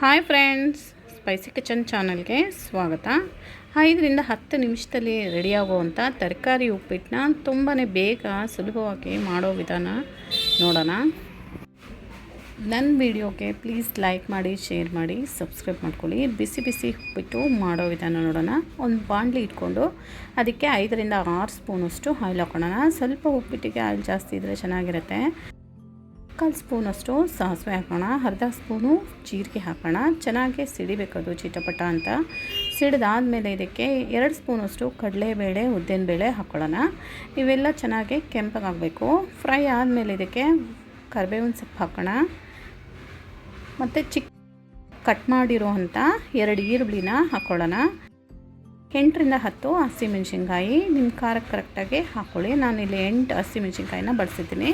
Hi friends spicy kitchen ಚಾನಲ್ಗೆ ಸ್ವಾಗತ. ಐದರಿಂದ ಹತ್ತು ನಿಮಿಷದಲ್ಲಿ ರೆಡಿಯಾಗುವಂಥ ತರಕಾರಿ ಉಪ್ಪಿಟ್ಟನ್ನ ತುಂಬಾ ಬೇಗ ಸುಲಭವಾಗಿ ಮಾಡೋ ವಿಧಾನ ನೋಡೋಣ. ನನ್ನ ವಿಡಿಯೋಗೆ ಪ್ಲೀಸ್ ಲೈಕ್ ಮಾಡಿ ಶೇರ್ ಮಾಡಿ ಸಬ್ಸ್ಕ್ರೈಬ್ ಮಾಡ್ಕೊಳ್ಳಿ. ಬಿಸಿ ಬಿಸಿ ಉಪ್ಪಿಟ್ಟು ಮಾಡೋ ವಿಧಾನ ನೋಡೋಣ. ಒಂದು ಬಾಣಲಿ ಇಟ್ಕೊಂಡು ಅದಕ್ಕೆ ಐದರಿಂದ ಆರು ಸ್ಪೂನಷ್ಟು ಆಯಿಲ್ ಹಾಕೊಳ್ಳೋಣ ಸ್ವಲ್ಪ ಉಪ್ಪಿಟ್ಟಿಗೆ ಆಯಿಲ್ ಜಾಸ್ತಿ ಇದ್ದರೆ ಚೆನ್ನಾಗಿರುತ್ತೆ. ಕಾಲು ಸ್ಪೂನಷ್ಟು ಸಾಸಿವೆ ಹಾಕೋಣ. ಅರ್ಧ ಸ್ಪೂನು ಜೀರಿಗೆ ಹಾಕೋಣ. ಚೆನ್ನಾಗಿ ಸಿಡಿಬೇಕದು ಚಿಟಪಟ ಅಂತ. ಸಿಡಿದಾದಮೇಲೆ ಇದಕ್ಕೆ ಎರಡು ಸ್ಪೂನಷ್ಟು ಕಡಲೆಬೇಳೆ, ಉದ್ದಿನಬೇಳೆ ಹಾಕ್ಕೊಳ್ಳೋಣ ಇವೆಲ್ಲ ಚೆನ್ನಾಗಿ ಕೆಂಪಗಾಗಬೇಕು ಫ್ರೈ ಆದಮೇಲೆ ಇದಕ್ಕೆ ಕರಿಬೇವಿನ ಸೊಪ್ಪು ಹಾಕೋಣ. ಮತ್ತು ಚಿಕ್ಕ ಕಟ್ ಮಾಡಿರುವಂಥ ಎರಡು ಈರುಳ್ಳಿನ ಹಾಕ್ಕೊಳ್ಳೋಣ ಎಂಟರಿಂದ ಹತ್ತು ಹಸಿಮೆಣ್ಸಿನ್ಕಾಯಿ. ನಿಮ್ಮ ಖಾರಕ್ಕೆ ಕರೆಕ್ಟಾಗಿ ಹಾಕ್ಕೊಳ್ಳಿ ಇಲ್ಲಿ ಎಂಟು ಹಸಿಮೆಣ್ಸಿನ್ಕಾಯಿನ ಬಳಸಿದ್ದೀನಿ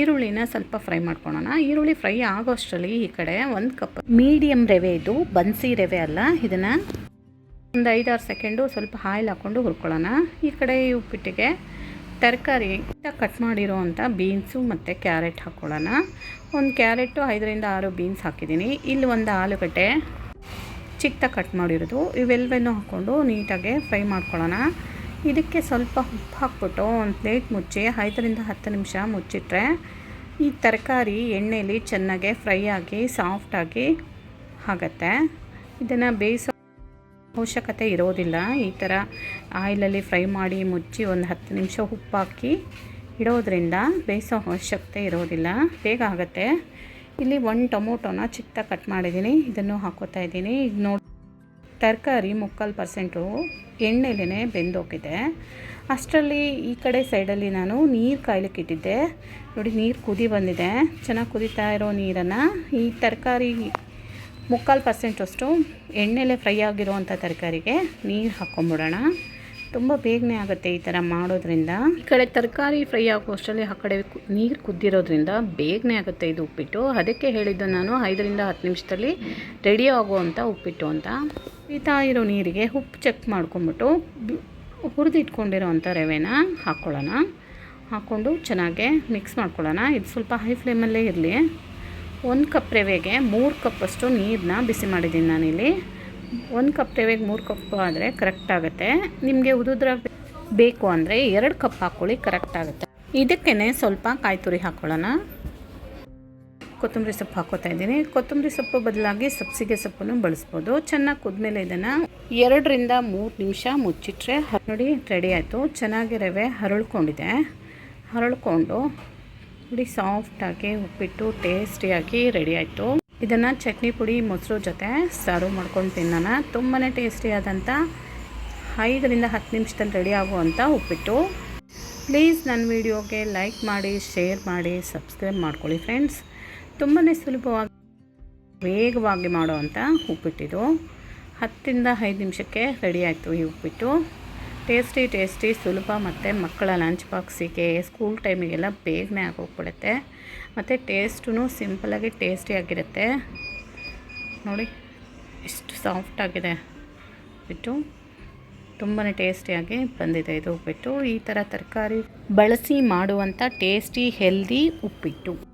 ಈರುಳ್ಳಿನ ಸ್ವಲ್ಪ ಫ್ರೈ ಮಾಡ್ಕೊಳ್ಳೋಣ ಈರುಳ್ಳಿ ಫ್ರೈ ಆಗೋಷ್ಟರಲ್ಲಿ ಈ ಕಡೆ ಒಂದು ಕಪ್ ಮೀಡಿಯಮ್ ರವೆ ಇದು ಬನ್ಸಿ ರವೆ ಅಲ್ಲ ಇದನ್ನು ಒಂದು ಐದಾರು ಸೆಕೆಂಡು ಸ್ವಲ್ಪ ಆಯಿಲ್ ಹಾಕ್ಕೊಂಡು ಹುರ್ಕೊಳ್ಳೋಣ. ಈ ಕಡೆ ಈ ಉಪ್ಪಿಟ್ಟಿಗೆ ತರಕಾರಿ ಕಟ್ ಮಾಡಿರೋ ಅಂಥ ಬೀನ್ಸು ಮತ್ತು ಕ್ಯಾರೆಟ್ ಹಾಕ್ಕೊಳ್ಳೋಣ ಒಂದು ಕ್ಯಾರೆಟು ಐದರಿಂದ ಆರು ಬೀನ್ಸ್ ಹಾಕಿದ್ದೀನಿ. ಇಲ್ಲಿ ಒಂದು ಆಲೂಗಡ್ಡೆ ಚಿಕ್ಕದಾಗಿ ಕಟ್ ಮಾಡಿರೋದು. ಇವೆಲ್ಲವನ್ನೂ ಹಾಕ್ಕೊಂಡು ನೀಟಾಗಿ ಫ್ರೈ ಮಾಡ್ಕೊಳ್ಳೋಣ. ಇದಕ್ಕೆ ಸ್ವಲ್ಪ ಉಪ್ಪು ಹಾಕ್ಬಿಟ್ಟು ಒಂದು ಪ್ಲೇಟ್ ಮುಚ್ಚಿ ಐದರಿಂದ ಹತ್ತು ನಿಮಿಷ ಮುಚ್ಚಿಟ್ರೆ ಈ ತರಕಾರಿ ಎಣ್ಣೆಯಲ್ಲಿ ಚೆನ್ನಾಗೆ ಫ್ರೈ ಆಗಿ ಸಾಫ್ಟಾಗಿ ಆಗುತ್ತೆ. ಇದನ್ನು ಬೇಯಿಸೋ ಅವಶ್ಯಕತೆ ಇರೋದಿಲ್ಲ. ಈ ಥರ ಆಯಿಲಲ್ಲಿ ಫ್ರೈ ಮಾಡಿ ಮುಚ್ಚಿ ಒಂದು ಹತ್ತು ನಿಮಿಷ ಉಪ್ಪು ಹಾಕಿ ಇಡೋದ್ರಿಂದ ಬೇಯಿಸೋ ಅವಶ್ಯಕತೆ ಇರೋದಿಲ್ಲ. ಬೇಗ ಆಗುತ್ತೆ. ಇಲ್ಲಿ ಒಂದು ಟೊಮೊಟೊನ ಚಿಕ್ಕ ಕಟ್ ಮಾಡಿದ್ದೀನಿ. ಇದನ್ನು ಹಾಕೋತಾ ಇದ್ದೀನಿ. ಈಗ ನೋಡಿ ತರಕಾರಿ ಮುಕ್ಕಾಲು ಪರ್ಸೆಂಟು ಎಣ್ಣೆಲೇ ಬೆಂದೋಗಿದೆ. ಅಷ್ಟರಲ್ಲಿ ಈ ಕಡೆ ಸೈಡಲ್ಲಿ ನಾನು ನೀರು ಕಾಯ್ಲಿಕ್ಕೆ ಇಟ್ಟಿದ್ದೆ. ನೋಡಿ, ನೀರು ಕುದಿ ಬಂದಿದೆ. ಚೆನ್ನಾಗಿ ಕುದೀತಾ ಇರೋ ನೀರನ್ನು ಈ ತರಕಾರಿ ಮುಕ್ಕಾಲು ಪರ್ಸೆಂಟಷ್ಟು ಎಣ್ಣೆಲೆ ಫ್ರೈ ಆಗಿರುವಂಥ ತರಕಾರಿಗೆ ನೀರು ಹಾಕ್ಕೊಂಬಿಡೋಣ ತುಂಬ ಬೇಗನೆ ಆಗುತ್ತೆ ಈ ಥರ ಮಾಡೋದ್ರಿಂದ. ಈ ಕಡೆ ತರಕಾರಿ ಫ್ರೈ ಆಗೋ ಅಷ್ಟರಲ್ಲಿ ಆ ಕಡೆ ನೀರು ಕುದ್ದಿರೋದ್ರಿಂದ ಬೇಗನೆ ಆಗುತ್ತೆ ಇದು ಉಪ್ಪಿಟ್ಟು. ಅದಕ್ಕೆ ಹೇಳಿದ್ದು ನಾನು ಐದರಿಂದ ಹತ್ತು ನಿಮಿಷದಲ್ಲಿ ರೆಡಿ ಆಗುವಂಥ ಉಪ್ಪಿಟ್ಟು ಅಂತ. ಕುದೀತಾ ಇರೋ ನೀರಿಗೆ ಉಪ್ಪು ಚೆಕ್ ಮಾಡ್ಕೊಂಬಿಟ್ಟು ಹುರಿದಿಟ್ಕೊಂಡಿರೋ ಅಂಥ ರವೆನ ಹಾಕ್ಕೊಳ್ಳೋಣ ಹಾಕ್ಕೊಂಡು ಚೆನ್ನಾಗೆ ಮಿಕ್ಸ್ ಮಾಡ್ಕೊಳ್ಳೋಣ. ಇದು ಸ್ವಲ್ಪ ಹೈ ಫ್ಲೇಮಲ್ಲೇ ಇರಲಿ. ಒಂದು ಕಪ್ ರವೆಗೆ ಮೂರು ಕಪ್ಪಷ್ಟು ನೀರನ್ನ ಬಿಸಿ ಮಾಡಿದ್ದೀನಿ ನಾನಿಲ್ಲಿ. ಒಂದು ಕಪ್ ರವೆಗೆ ಮೂರು ಕಪ್ ಆದರೆ ಕರೆಕ್ಟ್ ಆಗುತ್ತೆ. ನಿಮಗೆ ಉದುದ್ರ ಬೇಕು ಅಂದರೆ ಎರಡು ಕಪ್ ಹಾಕ್ಕೊಳ್ಳಿ ಕರೆಕ್ಟ್ ಆಗುತ್ತೆ. ಇದಕ್ಕೇ ಸ್ವಲ್ಪ ಕಾಯಿ ತುರಿ ಹಾಕ್ಕೊಳ್ಳೋಣ ಕೊತ್ತಂಬರಿ ಸೊಪ್ಪು ಹಾಕೋತಾ ಇದ್ದೀನಿ. ಕೊತ್ತಂಬರಿ ಸೊಪ್ಪು ಬದಲಾಗಿ ಸಬ್ಸಿಗೆ ಸೊಪ್ಪನ್ನು ಬಳಸ್ಬೋದು. ಚೆನ್ನಾಗಿ ಕುದ್ಮೇಲೆ ಇದನ್ನು ಎರಡರಿಂದ ಮೂರು ನಿಮಿಷ ಮುಚ್ಚಿಟ್ರೆ ನೋಡಿ ರೆಡಿ ಆಯಿತು. ಚೆನ್ನಾಗಿ ರವೆ ಹರಳ್ಕೊಂಡಿದೆ. ಹರಳ್ಕೊಂಡು ನೋಡಿ ಸಾಫ್ಟಾಗಿ ಉಪ್ಪಿಟ್ಟು ಟೇಸ್ಟಿಯಾಗಿ ರೆಡಿ ಆಯಿತು. ಇದನ್ನು ಚಟ್ನಿ ಪುಡಿ, ಮೊಸರು ಜೊತೆ ಸರ್ವ್ ಮಾಡ್ಕೊಂಡು ತಿನ್ನೋಣ. ತುಂಬಾ ಟೇಸ್ಟಿಯಾದಂಥ ಐದರಿಂದ ಹತ್ತು ನಿಮಿಷದಲ್ಲಿ ರೆಡಿ ಆಗುವಂಥ ಉಪ್ಪಿಟ್ಟು. ಪ್ಲೀಸ್ ನನ್ನ ವಿಡಿಯೋಗೆ ಲೈಕ್ ಮಾಡಿ ಶೇರ್ ಮಾಡಿ ಸಬ್ಸ್ಕ್ರೈಬ್ ಮಾಡ್ಕೊಳ್ಳಿ ಫ್ರೆಂಡ್ಸ್ ತುಂಬಾ ಸುಲಭವಾಗಿ ವೇಗವಾಗಿ ಮಾಡುವಂಥ ಉಪ್ಪಿಟ್ಟಿದು ಹತ್ತಿಂದ ಐದು ನಿಮಿಷಕ್ಕೆ ರೆಡಿ ಆಯಿತು ಈ ಉಪ್ಪಿಟ್ಟು. ಟೇಸ್ಟಿ ಟೇಸ್ಟಿ ಸುಲಭ ಮತ್ತು ಮಕ್ಕಳ ಲಂಚ್ ಬಾಕ್ಸಿಗೆ ಸ್ಕೂಲ್ ಟೈಮಿಗೆಲ್ಲ ಬೇಗನೆ ಆಗೋಗ್ಬಿಡುತ್ತೆ. ಮತ್ತು ಟೇಸ್ಟೂ ಸಿಂಪಲಾಗಿ ಟೇಸ್ಟಿಯಾಗಿರುತ್ತೆ ನೋಡಿ ಎಷ್ಟು ಸಾಫ್ಟಾಗಿದೆ ಉಪ್ಪಿಟ್ಟು. ತುಂಬಾ ಟೇಸ್ಟಿಯಾಗಿ ಬಂದಿದೆ ಇದು ಉಪ್ಪಿಟ್ಟು. ಈ ಥರ ತರಕಾರಿ ಬಳಸಿ ಮಾಡುವಂಥ ಟೇಸ್ಟಿ ಹೆಲ್ದಿ ಉಪ್ಪಿಟ್ಟು.